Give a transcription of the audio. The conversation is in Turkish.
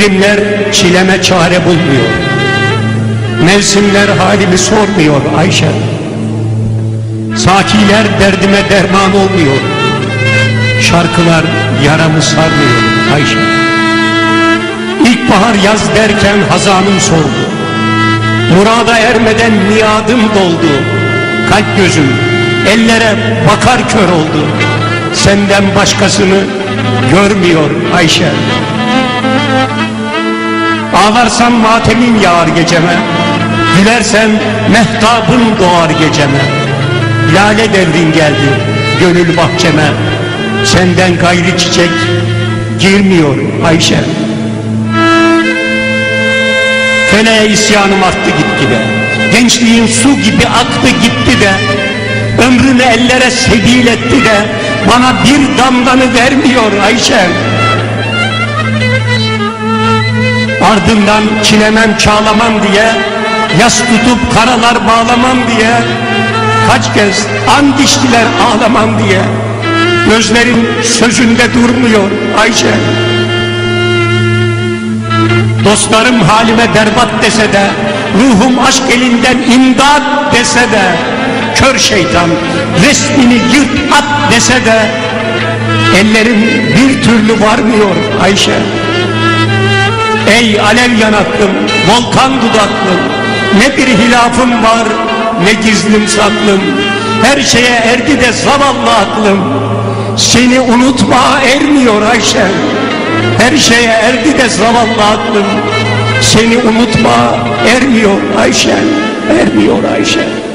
İklimler çileme çare bulmuyor. Mevsimler halimi sormuyor Ayşe. Sakiler derdime derman olmuyor. Şarkılar yaramı sarmıyor Ayşe. İlkbahar yaz derken hazanım sordu. Murada ermeden niyadım doldu. Kalp gözüm ellere bakar kör oldu. Senden başkasını görmüyor Ayşe. Ağlarsan matemin yağar geceme Gülersen mehtabın doğar geceme. Lale devrin geldi gönül bahçeme Senden gayri çiçek girmiyor Ayşe. Feleğe isyanım arttı gitti de Gençliğin su gibi aktı gitti de Ömrünü ellere sebil etti de Bana bir damlanı vermiyor Ayşe Ardından çilemem çağlamam diye Yas tutup karalar bağlamam diye Kaç kez an diştiler ağlamam diye Gözlerin sözünde durmuyor Ayşe. Dostlarım halime berbat dese de Ruhum aşk elinden imdat dese de Kör şeytan resmini yırt at dese de Ellerim bir türlü varmıyor Ayşe Ey alev yanaklım, volkan dudaklım Ne bir hilafım var, ne gizlim saklım. Her şeye erdi de zavallı aklım. Seni unutma ermiyor Ayşe. Her şeye erdi de zavallı aklım. Seni unutma ermiyor Ayşe Ermiyor Ayşe